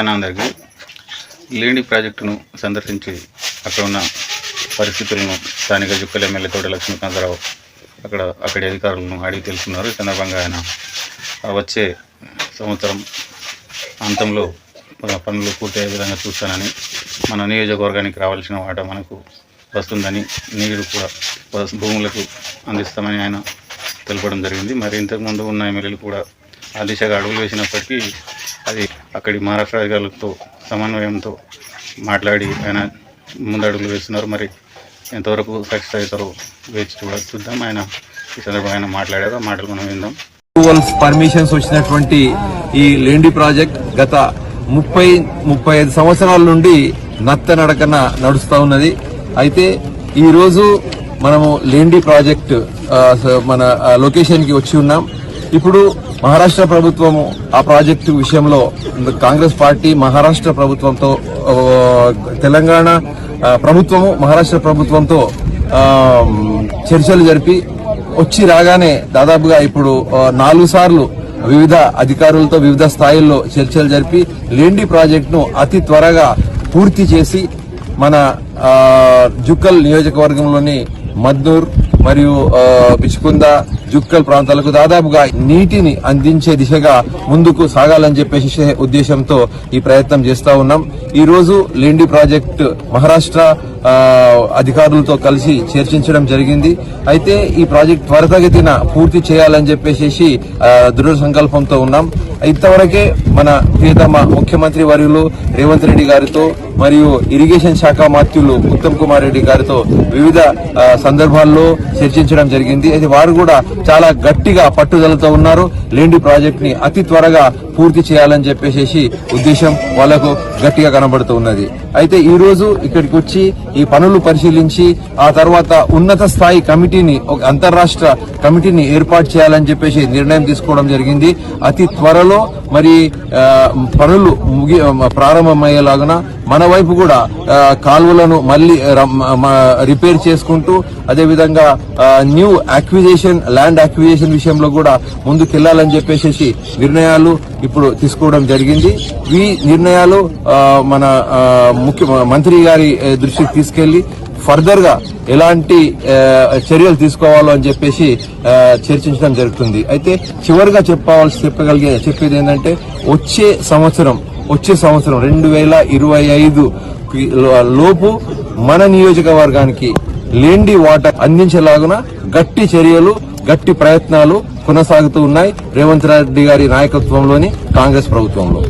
అందరికీ లేండి ప్రాజెక్టును సందర్శించి అక్కడ ఉన్న పరిస్థితులను స్థానిక జుక్కల ఎమ్మెల్యే తోట లక్ష్మీకాంతరావు అక్కడ అక్కడి అధికారులను అడిగి తెలుసుకున్నారు. ఈ సందర్భంగా ఆయన వచ్చే సంవత్సరం అంతంలో పనులు పూర్తయ్యే విధంగా చూస్తానని మన నియోజకవర్గానికి రావాల్సిన వాట మనకు వస్తుందని నీరు కూడా భూములకు అందిస్తామని ఆయన తెలపడం జరిగింది. మరి ఇంతకుముందు ఉన్న ఎమ్మెల్యేలు కూడా ఆ దిశగా అడుగులు వేసినప్పటికీ అది అక్కడి మహారాష్ట్ర అధికారులతో సమన్వయంతో మాట్లాడి ఆయన ముందడుగులు వేస్తున్నారు. మరి ఎంతవరకు సక్సెస్ అవుతారో వేచి చూడ చూద్దాం. ఆయన ఈ సందర్భంగా ఆయన మాట్లాడారు. మాటలు మనం విందాం. పర్మిషన్స్ వచ్చినటువంటి ఈ లేండి ప్రాజెక్ట్ గత ముప్పై ముప్పై ఐదు సంవత్సరాల నుండి నత్త నడకన నడుస్తూ ఉన్నది. అయితే ఈరోజు మనము లేండి ప్రాజెక్ట్ మన లొకేషన్కి వచ్చి ఉన్నాం. ఇప్పుడు మహారాష్ట్ర ప్రభుత్వము ఆ ప్రాజెక్టు విషయంలో కాంగ్రెస్ పార్టీ మహారాష్ట్ర ప్రభుత్వంతో తెలంగాణ ప్రభుత్వము మహారాష్ట్ర ప్రభుత్వంతో చర్చలు జరిపి వచ్చి రాగానే దాదాపుగా ఇప్పుడు నాలుగు సార్లు వివిధ అధికారులతో వివిధ స్థాయిల్లో చర్చలు జరిపి లేండి ప్రాజెక్టును అతి త్వరగా పూర్తి చేసి మన జుక్కల్ నియోజకవర్గంలోని మద్దూర్ మరియు ఆ, బిచ్కుంద జుక్కల్ ప్రాంతాలకు దాదాపుగా నీటిని అందించే దిశగా ముందుకు సాగాలని చెప్పేసి ఉద్దేశంతో ఈ ప్రయత్నం చేస్తా ఉన్నాం. ఈ రోజు లేండి ప్రాజెక్టు మహారాష్ట్ర అధికారులతో కలిసి చర్చించడం జరిగింది. అయితే ఈ ప్రాజెక్ట్ త్వరితగతిన పూర్తి చేయాలని చెప్పేసి దృఢ సంకల్పంతో ఉన్నాం. ఇంతవరకే మన ప్రియతమ ముఖ్యమంత్రి వర్యులు రేవంత్ రెడ్డి గారితో మరియు ఇరిగేషన్ శాఖ మాత్యులు ఉత్తమ్ కుమార్ రెడ్డి గారితో వివిధ సందర్భాల్లో చర్చించడం జరిగింది. అయితే వారు కూడా చాలా గట్టిగా పట్టుదలతో ఉన్నారు. లేండి ప్రాజెక్ట్ని అతి త్వరగా పూర్తి చేయాలని చెప్పేసి ఉద్దేశం వాళ్ళకు గట్టిగా కనబడుతూ ఉన్నది. అయితే ఈ రోజు ఇక్కడికి వచ్చి ఈ పనులు పరిశీలించి ఆ తర్వాత ఉన్నత స్థాయి కమిటీని ఒక అంతర్రాష్ట్ర కమిటీని ఏర్పాటు చేయాలని చెప్పేసి నిర్ణయం తీసుకోవడం జరిగింది. అతి త్వరలో మరి పనులు ముగి ప్రారంభమయ్యేలాగా మన వైపు కూడా కాల్వలను కాలువలను మళ్ళీ రిపేర్ చేసుకుంటూ అదేవిధంగా న్యూ అక్విజేషన్ ల్యాండ్ అక్విజేషన్ విషయంలో కూడా ముందుకెళ్ళాలని చెప్పేసి నిర్ణయాలు ఇప్పుడు తీసుకోవడం జరిగింది. ఈ నిర్ణయాలు మన ముఖ్య మంత్రి గారి దృష్టికి తీసుకెళ్ళి ఫర్దర్గా ఎలాంటి చర్యలు తీసుకోవాలో అని చెప్పేసి చర్చించడం జరుగుతుంది. అయితే చివరిగా చెప్పవలసి చెప్పగలిగే చెప్పేది ఏంటంటే వచ్చే సంవత్సరం వచ్చే సంవత్సరం రెండు వేల ఇరవై ఐదు లోపు మన నియోజకవర్గానికి లేండి వాటర్ అందించేలాగున గట్టి చర్యలు గట్టి ప్రయత్నాలు కొనసాగుతూ ఉన్నాయి. రేవంత్ రెడ్డి గారి నాయకత్వంలోని కాంగ్రెస్ ప్రభుత్వంలో.